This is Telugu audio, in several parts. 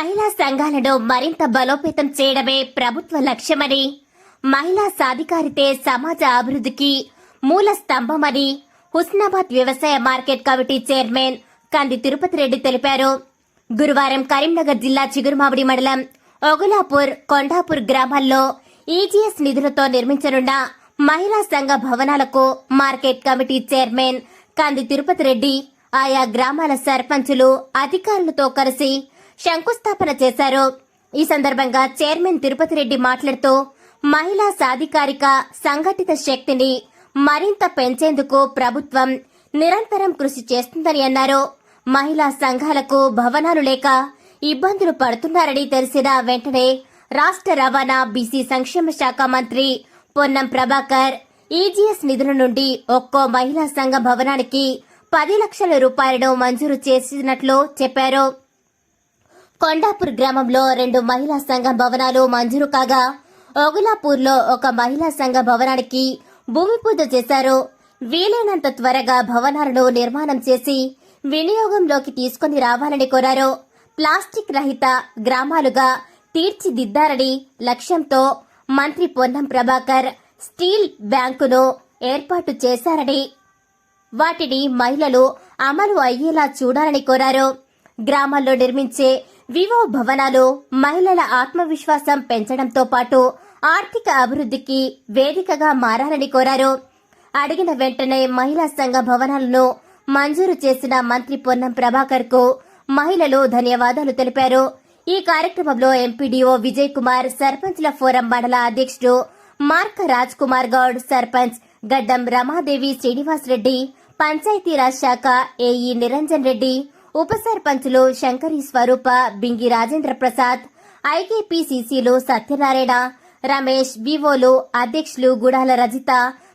మహిళా సంఘాలను మరింత బలోపేతం చేయడమే ప్రభుత్వ లక్ష్యమని మహిళా సాధికారితే సమాజ అభివృద్ధికి మూల స్తంభమని హుస్నాబాద్ వ్యవసాయ మార్కెట్ కమిటీ చైర్మన్ కంది తిరుపతి రెడ్డి తెలిపారు. గురువారం కరీంనగర్ జిల్లా చిగురుమావిడి మండలం ఒగులాపూర్ కొండాపూర్ గ్రామాల్లో ఈజీఎస్ నిధులతో నిర్మించనున్న మహిళా సంఘ భవనాలకు మార్కెట్ కమిటీ చైర్మన్ కంది తిరుపతి రెడ్డి ఆయా గ్రామాల సర్పంచులు అధికారులతో కలిసి శంకుస్థాపన చేశారు. ఈ సందర్భంగా చైర్మన్ తిరుపతి రెడ్డి మాట్లాడుతూ మహిళా సాధికారిక సంఘటిత శక్తిని మరింత పెంచేందుకు ప్రభుత్వం నిరంతరం కృషి చేస్తుందని అన్నారు. మహిళా సంఘాలకు భవనాలు లేక ఇబ్బందులు పడుతున్నారని తెలిసిన వెంటనే రాష్ట్ర రవాణా బీసీ సంక్షేమ శాఖ మంత్రి పొన్నం ప్రభాకర్ ఈజీఎస్ నిధుల నుండి ఒక్కో మహిళా సంఘ భవనానికి పది లక్షల రూపాయలను మంజూరు చేసినట్లు చెప్పారు. కొండాపూర్ గ్రామంలో రెండు మహిళా సంఘ భవనాలు మంజూరు కాగా ఓగులాపూర్లో ఒక మహిళా సంఘ భవనానికి భూమి పూజ చేశారు. వీలైనంత త్వరగా భవనాలను నిర్మాణం చేసి వినియోగంలోకి తీసుకుని రావాలని కోరారు. ప్లాస్టిక్ రహిత గ్రామాలుగా తీర్చిదిద్దారని లక్ష్యంతో మంత్రి పొన్నం ప్రభాకర్ స్టీల్ బ్యాంకును ఏర్పాటు చేశారని వాటిని మహిళలు అమలు అయ్యేలా చూడాలని కోరారు. గ్రామాల్లో నిర్మించే వివో భవనాలు మహిళల ఆత్మవిశ్వాసం పెంచడంతో పాటు ఆర్థిక అభివృద్ధికి వేదికగా మారాలని కోరారు. అడిగిన వెంటనే మహిళా సంఘ భవనాలను మంజూరు చేసిన మంత్రి పొన్నం ప్రభాకర్కు మహిళలు ధన్యవాదాలు తెలిపారు. ఈ కార్యక్రమంలో ఎంపీడీఓ విజయ్ కుమార్ సర్పంచ్ల ఫోరం మండల అధ్యక్షుడు మార్క రాజ్ కుమార్ గౌడ్ సర్పంచ్ గడ్డం రమాదేవి శ్రీనివాస్ రెడ్డి పంచాయతీరాజ్ శాఖ ఏఈ నిరంజన్ రెడ్డి ఉప సర్పంచ్లు శంకరి స్వరూప బింగి రాజేంద్ర ప్రసాద్ ఐకేపీసీసీలు సత్యనారాయణ రమేష్ వివోలు అధ్యక్షులు గుడాల రజిత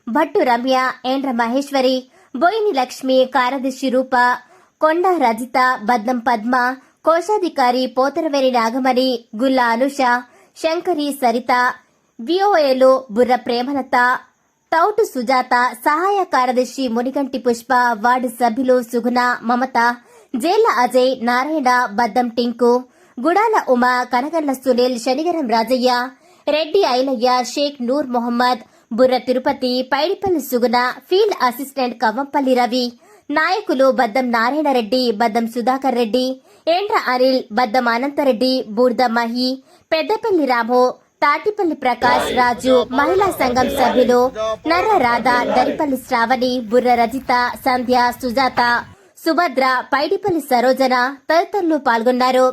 భట్టు రమ్య ఏండ్ర మహేశ్వరి బోయిని లక్ష్మి కార్యదర్శి రూప కొండ రజిత బద్దం పద్మ కోశాధికారి పోతరవేరి నాగమణి గుల్ల అనుష శంకరి సరిత విఓఏలు బుర్ర ప్రేమలత తౌటు సుజాత సహాయ కార్యదర్శి మునిగంటి పుష్ప వార్డు సభ్యులు సుగుణ మమత జేళ్ళ అజయ్ నారాయణ బద్దం టింకు గుడాల ఉమా కనగల్ల సునీల్ శనిగరం రాజయ్య రెడ్డి ఐలయ్య షేక్ నూర్ మొహమ్మద్ బుర్ర తిరుపతి పైడిపల్లి సుగుణ ఫీల్డ్ అసిస్టెంట్ కవ్వంపల్లి రవి నాయకులు బద్దం నారాయణరెడ్డి బద్దం సుధాకర్ రెడ్డి ఏండ్ర అనిల్ బద్దం అనంతరెడ్డి బూర్ద మహి పెద్దపల్లి రాము తాటిపల్లి ప్రకాష్ రాజు మహిళా సంఘం సభ్యులు నర్ర రాధ దరిపల్లి శ్రావణి బుర్ర రజిత సంధ్య సుజాత సుభద్ర పైడిపల్లి సరోజన తదితరులు పాల్గొన్నారు.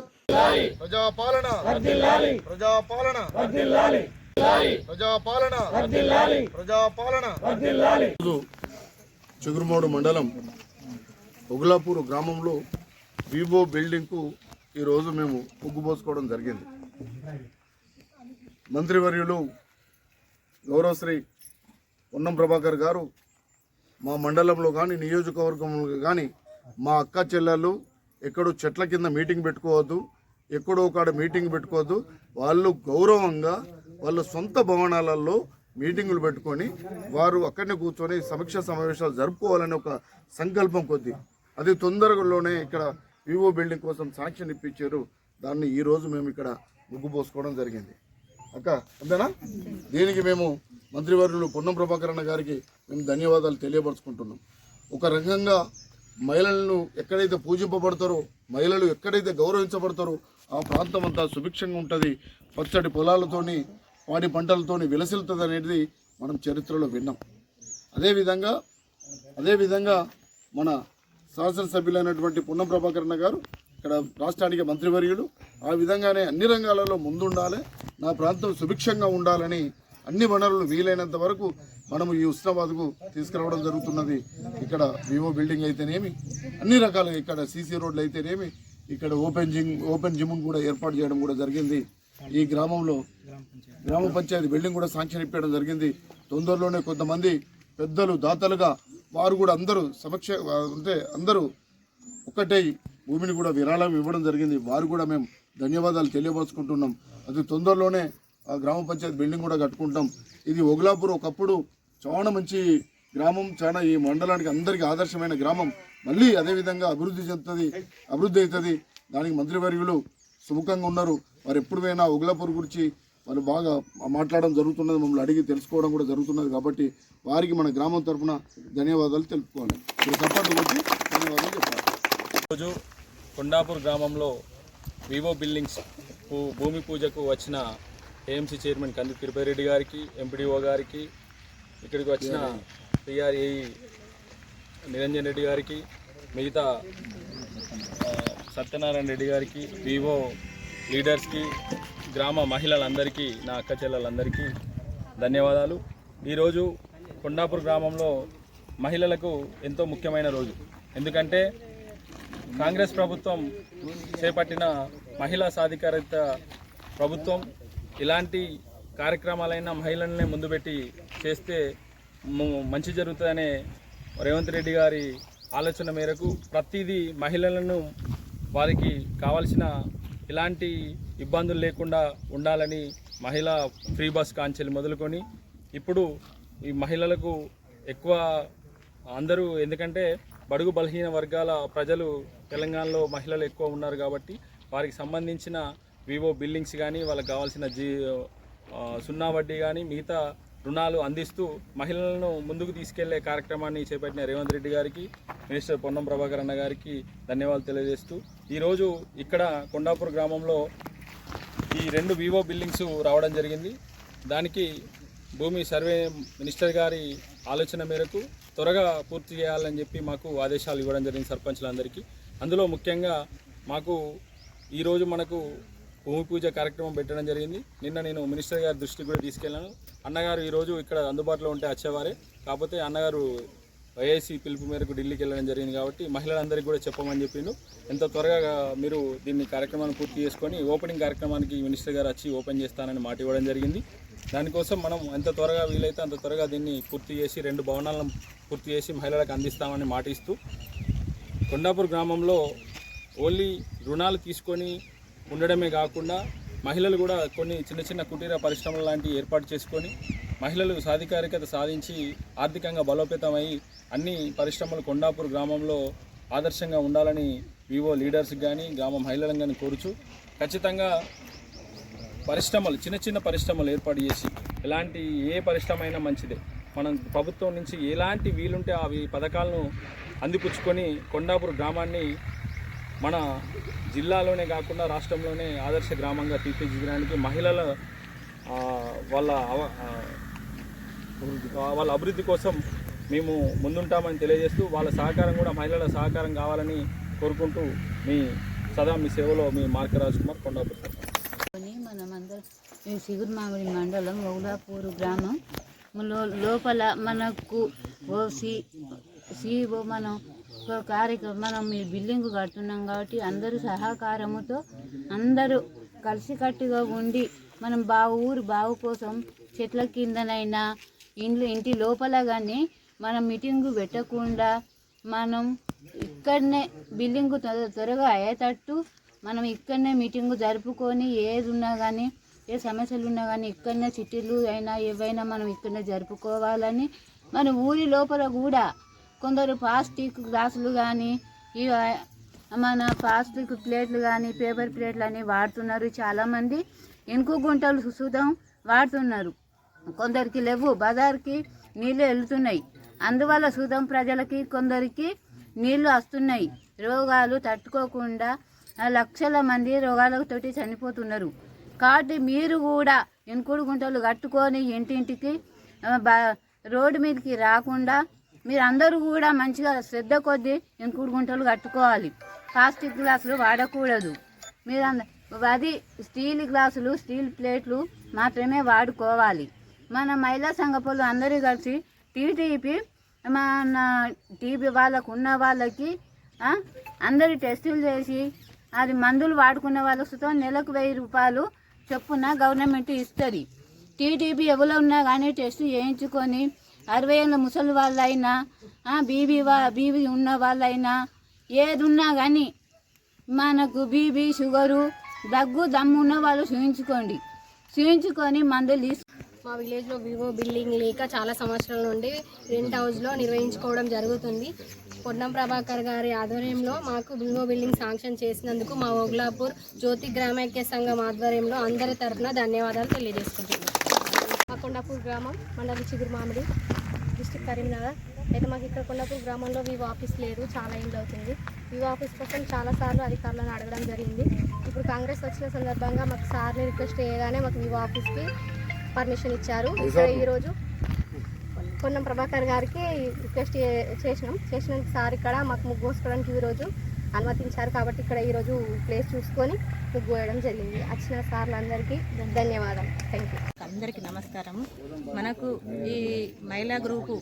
ప్రజాపాలన ప్రజాపాలన ప్రజాపాలన ప్రజాపాలన. ఈరోజు చిగురుమోడు మండలం ఉగులాపూర్ గ్రామంలో వివో బిల్డింగ్కు ఈరోజు మేము ఉగ్గుపోసుకోవడం జరిగింది. మంత్రివర్యులు గౌరవశ్రీ పొన్నం ప్రభాకర్ గారు మా మండలంలో కానీ నియోజకవర్గంలో కానీ మా అక్క చెల్లెలు ఎక్కడో చెట్ల కింద మీటింగ్ పెట్టుకోవద్దు ఎక్కడో ఒకడ మీటింగ్ పెట్టుకోవద్దు. వాళ్ళు గౌరవంగా వాళ్ళ సొంత భవనాలలో మీటింగులు పెట్టుకొని వారు అక్కడనే కూర్చొని సమీక్ష సమావేశాలు జరుపుకోవాలనే ఒక సంకల్పం కొద్ది. అది తొందరలోనే ఇక్కడ వివో బిల్డింగ్ కోసం శాంక్షన్ ఇప్పించారు. దాన్ని ఈరోజు మేము ఇక్కడ ముగ్గు పోసుకోవడం జరిగింది. అక్క అంతేనా? దీనికి మేము మంత్రివర్యులు పొన్నం ప్రభాకరణ గారికి మేము ధన్యవాదాలు తెలియపరుచుకుంటున్నాం. ఒక రకంగా మహిళలను ఎక్కడైతే పూజింపబడతారో మహిళలు ఎక్కడైతే గౌరవించబడతారో ఆ ప్రాంతం అంతా సుభిక్షంగా ఉంటుంది. పచ్చటి పొలాలతోని పాడి పంటలతోని విలసిల్తుంది అనేది మనం చరిత్రలో విన్నాం. అదేవిధంగా అదేవిధంగా మన శాసనసభ్యులైనటువంటి పొన్నం ప్రభాకరణ గారు ఇక్కడ రాష్ట్రానికి మంత్రివర్యులు ఆ విధంగానే అన్ని రంగాలలో ముందుండాలి నా ప్రాంతం సుభిక్షంగా ఉండాలని అన్ని వనరులు వీలైనంత వరకు మనము ఈ ఉస్నాబాద్కు తీసుకురావడం జరుగుతున్నది. ఇక్కడ వివో బిల్డింగ్ అయితేనేమి అన్ని రకాలుగా ఇక్కడ సీసీ రోడ్లు అయితేనేమి ఇక్కడ ఓపెన్ జిమ్ ఓపెన్ జిమ్ను కూడా ఏర్పాటు చేయడం కూడా జరిగింది. ఈ గ్రామంలో గ్రామ పంచాయతీ బిల్డింగ్ కూడా శాంక్షన్ ఇప్పించడం జరిగింది. తొందరలోనే కొంతమంది పెద్దలు దాతలుగా వారు కూడా అందరూ సమక్ష అంటే అందరూ ఒక్కటే భూమిని కూడా విరాళం ఇవ్వడం జరిగింది. వారు కూడా మేము ధన్యవాదాలు తెలియపరుచుకుంటున్నాం. అది తొందరలోనే ఆ గ్రామ పంచాయతీ బిల్డింగ్ కూడా కట్టుకుంటాం ఇది ఒగులాపూర్ ఒకప్పుడు చాలా మంచి గ్రామం చాలా ఈ మండలానికి అందరికీ ఆదర్శమైన గ్రామం. మళ్ళీ అదేవిధంగా అభివృద్ధి చెందుతుంది అభివృద్ధి అవుతుంది. దానికి మంత్రివర్యులు సుముఖంగా ఉన్నారు. వారు ఎప్పుడు పోయినా ఉగ్లపూర్ గురించి వాళ్ళు బాగా మాట్లాడడం జరుగుతున్నది మమ్మల్ని అడిగి తెలుసుకోవడం కూడా జరుగుతున్నది కాబట్టి వారికి మన గ్రామం తరఫున ధన్యవాదాలు తెలుపుకోవాలి. మీరు సపోర్ట్ వచ్చి ధన్యవాదాలు చెప్పాలి. ఈరోజు కొండాపూర్ గ్రామంలో వివో బిల్డింగ్స్ భూమి పూజకు వచ్చిన ఏఎంసీ చైర్మన్ కంది తిరుపతిరెడ్డి గారికి ఎంపీడీఓ గారికి ఇక్కడికి వచ్చిన పిఆర్ఏ నిరంజన్ రెడ్డి గారికి మిగతా సత్యనారాయణ రెడ్డి గారికి వివో లీడర్స్కి గ్రామ మహిళలందరికీ నా అక్క చెల్లెలందరికీ ధన్యవాదాలు. ఈరోజు కొండాపూర్ గ్రామంలో మహిళలకు ఎంతో ముఖ్యమైన రోజు. ఎందుకంటే కాంగ్రెస్ ప్రభుత్వం చేపట్టిన మహిళా సాధికారిత ప్రభుత్వం ఇలాంటి కార్యక్రమాలైనా మహిళలనే ముందు పెట్టి చేస్తే మంచి జరుగుతుందనే రేవంత్ రెడ్డి గారి ఆలోచన మేరకు ప్రతిదీ మహిళలను వారికి కావాల్సిన ఎలాంటి ఇబ్బందులు లేకుండా ఉండాలని మహిళా ఫ్రీ బస్ కాంచెలు మొదలుకొని ఇప్పుడు ఈ మహిళలకు ఎక్కువ అందరూ ఎందుకంటే బడుగు బలహీన వర్గాల ప్రజలు తెలంగాణలో మహిళలు ఎక్కువ ఉన్నారు కాబట్టి వారికి సంబంధించిన వివో బిల్డింగ్స్ కానీ వాళ్ళకి కావాల్సిన జీ సున్నా వడ్డీ కానీ మిగతా రుణాలు అందిస్తూ మహిళలను ముందుకు తీసుకెళ్ళే కార్యక్రమాన్ని చేపట్టిన రేవంత్ రెడ్డి గారికి మినిస్టర్ పొన్నం ప్రభాకర్ అన్న గారికి ధన్యవాదాలు తెలియజేస్తూ ఈరోజు ఇక్కడ కొండాపూర్ గ్రామంలో ఈ రెండు వివో బిల్డింగ్స్ రావడం జరిగింది. దానికి భూమి సర్వే మినిస్టర్ గారి ఆలోచన మేరకు త్వరగా పూర్తి చేయాలని చెప్పి మాకు ఆదేశాలు ఇవ్వడం జరిగింది సర్పంచ్లందరికీ. అందులో ముఖ్యంగా మాకు ఈరోజు మనకు భూమి పూజ కార్యక్రమం పెట్టడం జరిగింది. నిన్న నేను మినిస్టర్ గారి దృష్టికి కూడా తీసుకెళ్ళాను. అన్నగారు ఈరోజు ఇక్కడ అందుబాటులో ఉంటే వచ్చేవారే. కాకపోతే అన్నగారు వైఐసి పిలుపు మేరకు ఢిల్లీకి వెళ్ళడం జరిగింది కాబట్టి మహిళలందరికీ కూడా చెప్పమని చెప్పిండు. ఎంత త్వరగా మీరు దీన్ని కార్యక్రమాన్ని పూర్తి చేసుకొని ఓపెనింగ్ కార్యక్రమానికి మినిస్టర్ గారు వచ్చి ఓపెన్ చేస్తానని మాట ఇవ్వడం జరిగింది. దానికోసం మనం ఎంత త్వరగా వీలైతే అంత త్వరగా దీన్ని పూర్తి చేసి రెండు భవనాలను పూర్తి చేసి మహిళలకు అందిస్తామని మాట ఇస్తూ కొండాపూర్ గ్రామంలో ఓన్లీ రుణాలు తీసుకొని ఉండడమే కాకుండా మహిళలు కూడా కొన్ని చిన్న చిన్న కుటీర పరిశ్రమలు లాంటివి ఏర్పాటు చేసుకొని మహిళలు సాధికారికత సాధించి ఆర్థికంగా బలోపేతమై అన్ని పరిశ్రమలు కొండాపూర్ గ్రామంలో ఆదర్శంగా ఉండాలని వివో లీడర్స్ కానీ గ్రామ మహిళలను కానీ కోరుచు ఖచ్చితంగా పరిశ్రమలు చిన్న చిన్న పరిశ్రమలు ఏర్పాటు చేసి ఎలాంటి ఏ పరిశ్రమ అయినా మంచిదే. మనం ప్రభుత్వం నుంచి ఎలాంటి వీలుంటే అవి పథకాలను అందిపుచ్చుకొని కొండాపూర్ గ్రామాన్ని మన జిల్లాలోనే కాకుండా రాష్ట్రంలోనే ఆదర్శ గ్రామంగా తీర్చిదిద్దడానికి మహిళల వాళ్ళ అవ- వాళ్ళ అభివృద్ధి కోసం మేము ముందుంటామని తెలియజేస్తూ వాళ్ళ సహకారం కూడా మహిళల సహకారం కావాలని కోరుకుంటూ మీ సదా మీ సేవలో మీ మార్కరాజ్ కుమార్ కొండాపూర్ మనమందరం సిగురుమామిడి మండలం ఓలాపూరు గ్రామం. లోపల మనకు ఓ సి సిఓ మనం ఒక కార్యక్రమం మనం ఈ బిల్డింగ్ కడుతున్నాం కాబట్టి అందరూ సహకారముతో అందరూ కలిసికట్టుగా ఉండి మనం బావు ఊరు బావు కోసం చెట్ల కిందనైనా ఇండ్లు ఇంటి లోపల కానీ మనం మీటింగు పెట్టకుండా మనం ఇక్కడనే బిల్డింగ్ త్వర- త్వరగా అయ్యేటట్టు మనం ఇక్కడనే మీటింగ్ జరుపుకొని ఏది ఉన్నా కానీ ఏ సమస్యలు ఉన్నా కానీ ఇక్కడనే చిట్టీలు అయినా ఏవైనా మనం ఇక్కడనే జరుపుకోవాలని మన ఊరి లోపల కూడా కొందరు ప్లాస్టిక్ గ్లాసులు కానీ ఇవి మన ప్లాస్టిక్ ప్లేట్లు కానీ పేపర్ ప్లేట్లు అని వాడుతున్నారు చాలామంది. ఇనుకు గుంటలు సుతం వాడుతున్నారు. కొందరికి లేవు బజార్కి నీళ్ళు వెళ్తున్నాయి. అందువల్ల సుతం ప్రజలకి కొందరికి నీళ్ళు వస్తున్నాయి. రోగాలు తట్టుకోకుండా ఆ లక్షల మంది రోగాలతోటి చనిపోతున్నారు. కాబట్టి మీరు కూడా ఎనుకుడు గుంటలు కట్టుకొని ఇంటింటికి బ- రోడ్డు మీదకి రాకుండా మీరందరూ కూడా మంచిగా శ్రద్ధ కొద్దీ ఇంకుడు గుంటలు కట్టుకోవాలి. ప్లాస్టిక్ గ్లాసులు వాడకూడదు. మీరు అంద- అది స్టీల్ గ్లాసులు స్టీల్ ప్లేట్లు మాత్రమే వాడుకోవాలి. మన మహిళా సంఘపులు అందరూ కలిసి టీటీపీ మన టీబీ వాళ్ళకు ఉన్న వాళ్ళకి అందరి టెస్టులు చేసి అది మందులు వాడుకున్న వాళ్ళ సుతం నెలకు వెయ్యి రూపాయలు చొప్పున గవర్నమెంట్ ఇస్తుంది. టీటీపీ ఎవరు ఉన్నా కానీ టెస్ట్ చేయించుకొని అరవై ఏళ్ళ ముసలి వాళ్ళైనా బీబీ వా బీబీ ఉన్న వాళ్ళైనా ఏది ఉన్నా కానీ మనకు బీబీ షుగరు దగ్గు దమ్ము ఉన్న వాళ్ళు చూయించుకోండి. చూయించుకొని మందులు తీసుకు మా విలేజ్లో వివో బిల్డింగ్ లేక చాలా సంవత్సరాల నుండి రెంట్ హౌస్లో నిర్వహించుకోవడం జరుగుతుంది. పొన్నం ప్రభాకర్ గారి ఆధ్వర్యంలో మాకు వివో బిల్డింగ్ శాంక్షన్ చేసినందుకు మా ఓగ్లాపూర్ జ్యోతి గ్రామైక్య సంఘం ఆధ్వర్యంలో అందరి తరఫున ధన్యవాదాలు తెలియజేసుకుంటున్నాం. కొండాపూర్ గ్రామం మండలి చిగురు మామిడి డిస్టిక్ కరీంనగర్. అయితే మాకు ఇక్కడ కొండాపూర్ గ్రామంలో వివో ఆఫీస్ లేదు చాలా ఏళ్ళు అవుతుంది. వివో ఆఫీస్ కోసం చాలాసార్లు అధికారులను అడగడం జరిగింది. ఇప్పుడు కాంగ్రెస్ వచ్చిన సందర్భంగా మాకు సార్ని రిక్వెస్ట్ చేయగానే మాకు వివో ఆఫీస్కి పర్మిషన్ ఇచ్చారు. ఇక్కడ ఈరోజు పొన్నం ప్రభాకర్ గారికి రిక్వెస్ట్ చేసినాం. చేసినందుకు సార్ ఇక్కడ మాకు ముగ్గు పోసుకోవడానికి ఈరోజు అనుమతించారు కాబట్టి ఇక్కడ ఈరోజు ప్లేస్ చూసుకొని ముగ్గు వేయడం జరిగింది. వచ్చిన సార్లందరికీ ధన్యవాదాలు. థ్యాంక్ యూ అందరికీ నమస్కారం. మనకు ఈ మహిళా గ్రూపు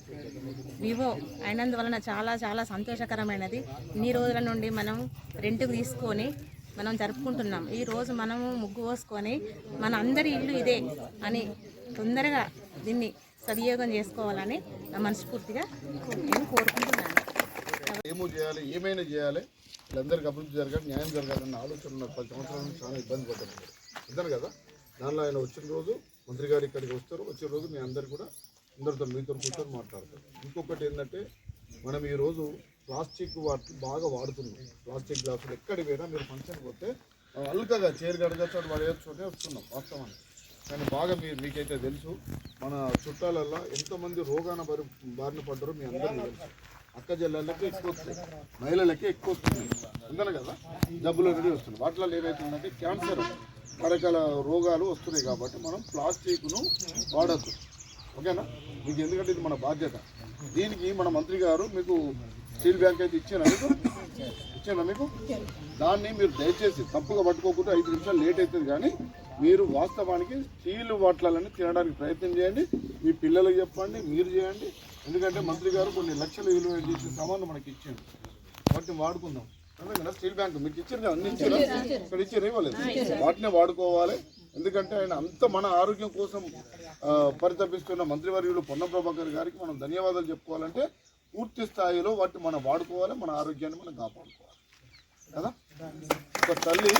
వివో అయినందువలన చాలా చాలా సంతోషకరమైనది. ఇన్ని రోజుల నుండి మనం రెంట్కు తీసుకొని మనం జరుపుకుంటున్నాం. ఈరోజు మనము ముగ్గు పోసుకొని మన అందరి ఇల్లు ఇదే అని తొందరగా దీన్ని సద్వినియోగం చేసుకోవాలని నా మనస్ఫూర్తిగా నేను కోరుకుంటున్నాను. ఏమో చేయాలి ఏమైనా చేయాలి. వీళ్ళందరికీ అభివృద్ధి జరగాలి న్యాయం జరగాలన్న ఆలోచన ఉన్న పది సంవత్సరాల నుంచి చాలా ఇబ్బంది పడ్డాను మీరు. కదా? దానిలో ఆయన వచ్చిన రోజు మంత్రి గారు ఇక్కడికి వస్తారు. వచ్చే రోజు మీ అందరు కూడా అందరితో మీతో కూర్చొని మాట్లాడతారు. ఇంకొకటి ఏంటంటే మనం ఈ రోజు ప్లాస్టిక్ వాటి బాగా వాడుతున్నాం. ప్లాస్టిక్ గ్లాసులు ఎక్కడికి పోయినా మీరు ఫంక్షన్కి పోతే అల్కగా చీర కడగచ్చు అటు పడేయచ్చునే వస్తున్నాం వాస్తవానికి. కానీ బాగా మీరు మీకైతే తెలుసు మన చుట్టాలల్లో ఎంతోమంది రోగాన బారి బారిన పడ్డారో మీ అందరికీ తెలుసు. అక్క జిల్లాలకి ఎక్కువ వస్తుంది. మహిళలకి ఎక్కువ వస్తుంది. అందరు కదా? జబ్బులు అనేది వస్తున్నాయి. వాటిలో ఉందంటే క్యాన్సర్ రకరకాల రోగాలు వస్తున్నాయి కాబట్టి మనం ప్లాస్టిక్ను వాడద్దు. ఓకేనా? మీకు ఎందుకంటే ఇది మన బాధ్యత. దీనికి మన మంత్రి గారు మీకు స్టీల్ బ్యాంక్ అయితే ఇచ్చారా మీకు? ఇచ్చారా మీకు? దాన్ని మీరు దయచేసి తప్పుగా పట్టుకోకుండా ఐదు నిమిషాలు లేట్ అవుతుంది కానీ మీరు వాస్తవానికి స్టీల్ బాట్లని తినడానికి ప్రయత్నం చేయండి. మీ పిల్లలకు చెప్పండి మీరు చేయండి. ఎందుకంటే మంత్రి గారు కొన్ని లక్షలు విలువ చేసే సామాన్లు మనకి ఇచ్చాడు వాటిని వాడుకుందాం. స్టీల్ బ్యాంక్ మీకు ఇచ్చారు కదా అన్ని ఇచ్చారు ఇక్కడ ఇచ్చారు ఇవ్వలేదు. వాటినే వాడుకోవాలి. ఎందుకంటే ఆయన అంత మన ఆరోగ్యం కోసం పరితపిస్తున్న మంత్రివర్యులు పొన్న ప్రభాకర్ గారికి మనం ధన్యవాదాలు చెప్పుకోవాలంటే పూర్తి స్థాయిలో వాటిని మనం వాడుకోవాలి మన ఆరోగ్యాన్ని మనం కాపాడుకోవాలి. కదా? ఒక తల్లి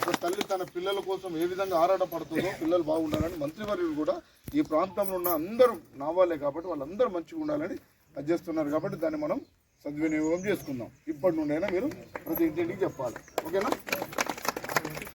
ఒక తల్లి తన పిల్లల కోసం ఏ విధంగా ఆరాటపడుతుందో పిల్లలు బాగుండాలని మంత్రివర్యులు కూడా ఈ ప్రాంతంలో ఉన్న అందరూ నా వాళ్ళే కాబట్టి వాళ్ళందరూ మంచిగా ఉండాలని అది చేస్తున్నారు కాబట్టి దాన్ని మనం సద్వినియోగం చేసుకుందాం. ఇప్పటి నుండైనా మీరు ప్రతి ఇంటికి చెప్పాలి. ఓకేనా?